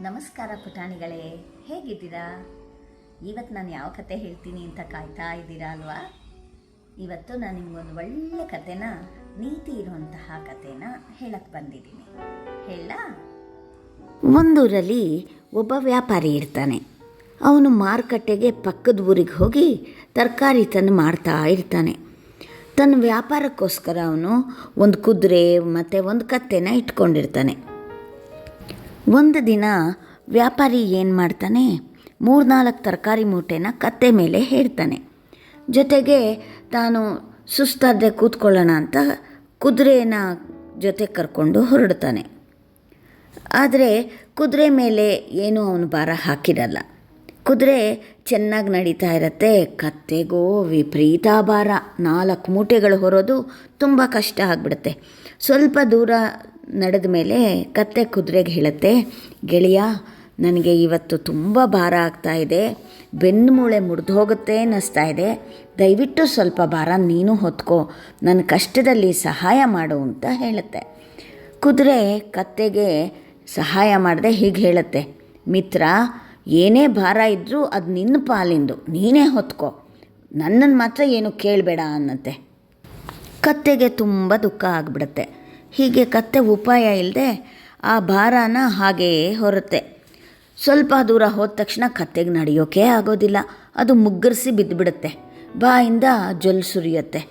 ನಮಸ್ಕಾರ ಪುಟಾಣಿಗಳೇ, ಹೇಗಿದ್ದೀರಾ? ಇವತ್ತು ನಾನು ಯಾವ ಕತೆ ಹೇಳ್ತೀನಿ ಅಂತ ಕಾಯ್ತಾ ಇದ್ದೀರಾ ಅಲ್ವಾ? ಇವತ್ತು ನಾನು ನಿಮಗೊಂದು ಒಳ್ಳೆ ಕತೆನ, ನೀತಿ ಇರುವಂತಹ ಕತೆನ ಹೇಳಕ್ಕೆ ಬಂದಿದ್ದೀನಿ. ಹೇಳ ಒಂದೂರಲ್ಲಿ ಒಬ್ಬ ವ್ಯಾಪಾರಿ ಇರ್ತಾನೆ. ಅವನು ಮಾರುಕಟ್ಟೆಗೆ ಪಕ್ಕದ ಊರಿಗೆ ಹೋಗಿ ತರಕಾರಿ ತಂದು ಮಾಡ್ತಾ ಇರ್ತಾನೆ. ತನ್ನ ವ್ಯಾಪಾರಕ್ಕೋಸ್ಕರ ಅವನು ಒಂದು ಕುದುರೆ ಮತ್ತು ಒಂದು ಕತ್ತೆನ ಇಟ್ಕೊಂಡಿರ್ತಾನೆ. ಒಂದು ದಿನ ವ್ಯಾಪಾರಿ ಏನು ಮಾಡ್ತಾನೆ? ಮೂರ್ನಾಲ್ಕು ತರಕಾರಿ ಮೂಟೆನ ಕತ್ತೆ ಮೇಲೆ ಹೇಳ್ತಾನೆ ಜೊತೆಗೆ ತಾನು ಸುಸ್ತಾದ್ರೆ ಕೂತ್ಕೊಳ್ಳೋಣ ಅಂತ ಕುದುರೆನ ಜೊತೆ ಕರ್ಕೊಂಡು ಹೊರಡ್ತಾನೆ. ಆದರೆ ಕುದುರೆ ಮೇಲೆ ಏನೂ ಅವನು ಭಾರ ಹಾಕಿರಲ್ಲ. ಕುದುರೆ ಚೆನ್ನಾಗಿ ನಡೀತಾ ಇರತ್ತೆ. ಕತ್ತೆಗೋ ವಿಪರೀತ ಭಾರ. ನಾಲ್ಕು ಮೂಟೆಗಳು ಹೊರೋದು ತುಂಬ ಕಷ್ಟ ಆಗ್ಬಿಡುತ್ತೆ. ಸ್ವಲ್ಪ ದೂರ ನಡೆದ ಮೇಲೆ ಕತ್ತೆ ಕುದುರೆಗೆ ಹೇಳುತ್ತೆ, ಗೆಳೆಯ, ನನಗೆ ಇವತ್ತು ತುಂಬ ಭಾರ ಆಗ್ತಾ ಇದೆ. ಬೆನ್ನು ಮೂಳೆ ಮುರಿದು ಹೋಗುತ್ತೆ ಅನ್ನಿಸ್ತಾ ಇದೆ. ದಯವಿಟ್ಟು ಸ್ವಲ್ಪ ಭಾರ ನೀನು ಹೊತ್ಕೋ. ನನ್ನ ಕಷ್ಟದಲ್ಲಿ ಸಹಾಯ ಮಾಡು ಅಂತ ಹೇಳುತ್ತೆ. ಕುದುರೆ ಕತ್ತೆಗೆ ಸಹಾಯ ಮಾಡದೆ ಹೀಗೆ ಹೇಳುತ್ತೆ, ಮಿತ್ರ ಏನೇ ಭಾರ ಇದ್ದರೂ ಅದು ನಿನ್ನ ಪಾಲಿಂದು. ನೀನೇ ಹೊತ್ಕೋ. ನನ್ನನ್ನು ಮಾತ್ರ ಏನು ಕೇಳಬೇಡ ಅನ್ನತ್ತೆ. ಕತ್ತೆಗೆ ತುಂಬ ದುಃಖ ಆಗಿಬಿಡುತ್ತೆ. ಹೀಗೆ ಕತ್ತೆ ಉಪಾಯ ಇಲ್ಲದೆ ಆ ಭಾರನ ಹಾಗೆಯೇ ಹೊರುತ್ತೆ. ಸ್ವಲ್ಪ ದೂರ ಹೋದ ತಕ್ಷಣ ಕತ್ತೆಗೆ ನಡೆಯೋಕೆ ಆಗೋದಿಲ್ಲ. ಅದು ಮುಗ್ಗರಿಸಿ ಬಿದ್ದುಬಿಡುತ್ತೆ ಬಾಯಿಂದ ಜೊಲ್ ಸುರಿಯುತ್ತೆ.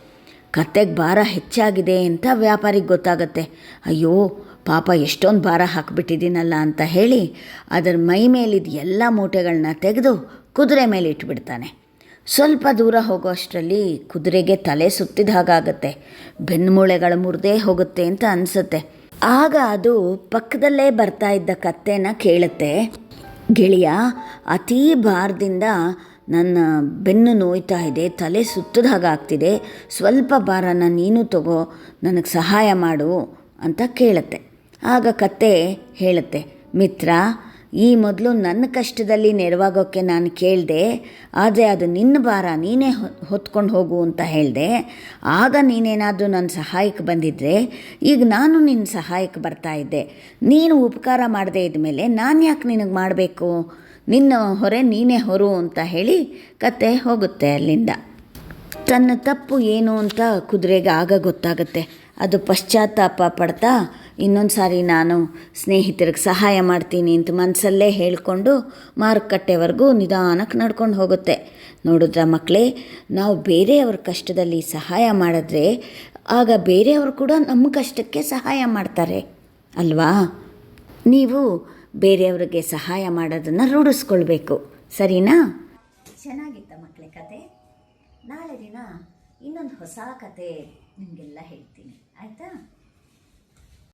ಕತ್ತೆಗೆ ಭಾರ ಹೆಚ್ಚಾಗಿದೆ ಅಂತ ವ್ಯಾಪಾರಿಗೆ ಗೊತ್ತಾಗತ್ತೆ. ಅಯ್ಯೋ ಪಾಪ ಎಷ್ಟೊಂದು ಭಾರ ಹಾಕಿಬಿಟ್ಟಿದ್ದೀನಲ್ಲ ಅಂತ ಹೇಳಿ ಅದರ ಮೈ ಮೇಲಿದ್ದ ಎಲ್ಲ ಮೂಟೆಗಳನ್ನ ತೆಗೆದು ಕುದುರೆ ಮೇಲೆ ಇಟ್ಬಿಡ್ತಾನೆ. ಸ್ವಲ್ಪ ದೂರ ಹೋಗೋ ಅಷ್ಟರಲ್ಲಿ ಕುದುರೆಗೆ ತಲೆ ಸುತ್ತಿದ ಹಾಗಾಗತ್ತೆ. ಬೆನ್ನುಮೂಳೆಗಳು ಮುರಿದೇ ಹೋಗುತ್ತೆ ಅಂತ ಅನಿಸುತ್ತೆ. ಆಗ ಅದು ಪಕ್ಕದಲ್ಲೇ ಬರ್ತಾ ಇದ್ದ ಕತ್ತೆನ ಕೇಳುತ್ತೆ, ಗೆಳೆಯ, ಅತೀ ಭಾರದಿಂದ ನನ್ನ ಬೆನ್ನು ನೋಯ್ತಾ ಇದೆ, ತಲೆ ಸುತ್ತದ ಹಾಗಾಗ್ತಿದೆ ಸ್ವಲ್ಪ ಭಾರನ ನೀನು ತಗೋ, ನನಗೆ ಸಹಾಯ ಮಾಡು ಅಂತ ಕೇಳುತ್ತೆ. ಆಗ ಕತ್ತೆ ಹೇಳುತ್ತೆ, ಮಿತ್ರ, ಈ ಮೊದಲು ನನ್ನ ಕಷ್ಟದಲ್ಲಿ ನೆರವಾಗೋಕ್ಕೆ ನಾನು ಕೇಳಿದೆ, ಆದರೆ ಅದು ನಿನ್ನ ಭಾರ, ನೀನೇ ಹೊತ್ಕೊಂಡು ಹೋಗು ಅಂತ ಹೇಳಿದೆ. ಆಗ ನೀನೇನಾದರೂ ನನ್ನ ಸಹಾಯಕ್ಕೆ ಬಂದಿದ್ದರೆ ಈಗ ನಾನು ನಿನ್ನ ಸಹಾಯಕ್ಕೆ ಬರ್ತಾ ಇದ್ದೆ. ನೀನು ಉಪಕಾರ ಮಾಡದೇ ಇದ್ಮೇಲೆ ನಾನು ಯಾಕೆ ನಿನಗೆ ಮಾಡಬೇಕು? ನಿನ್ನ ಹೊರೆ ನೀನೇ ಹೊರು ಅಂತ ಹೇಳಿ ಕತೆ ಹೋಗುತ್ತೆ ಅಲ್ಲಿಂದ. ತನ್ನ ತಪ್ಪು ಏನು ಅಂತ ಕುದುರೆಗೆ ಆಗ ಗೊತ್ತಾಗುತ್ತೆ. ಅದು ಪಶ್ಚಾತ್ತಾಪ ಪಡ್ತಾ ಇನ್ನೊಂದು ಸಾರಿ ನಾನು ಸ್ನೇಹಿತರಿಗೆ ಸಹಾಯ ಮಾಡ್ತೀನಿ ಅಂತ ಮನಸ್ಸಲ್ಲೇ ಹೇಳಿಕೊಂಡು ಮಾರುಕಟ್ಟೆವರೆಗೂ ನಿಧಾನಕ್ಕೆ ನಡ್ಕೊಂಡು ಹೋಗುತ್ತೆ. ನೋಡಿದ್ರ ಮಕ್ಕಳೇ ನಾವು ಬೇರೆಯವ್ರ ಕಷ್ಟದಲ್ಲಿ ಸಹಾಯ ಮಾಡಿದ್ರೆ ಆಗ ಬೇರೆಯವರು ಕೂಡ ನಮ್ಮ ಕಷ್ಟಕ್ಕೆ ಸಹಾಯ ಮಾಡ್ತಾರೆ, ಅಲ್ವಾ? ನೀವು ಬೇರೆಯವರಿಗೆ ಸಹಾಯ ಮಾಡೋದನ್ನು ರೂಢಿಸ್ಕೊಳ್ಬೇಕು, ಸರಿನಾ? ಚೆನ್ನಾಗಿತ್ತ ಮಕ್ಕಳೇ ಕತೆ? ನಾಳೆ ದಿನ ಇನ್ನೊಂದು ಹೊಸ ಕತೆ ನಿಮಗೆಲ್ಲ ಹೇಳ್ತೀನಿ. ಆಯಿತಾ?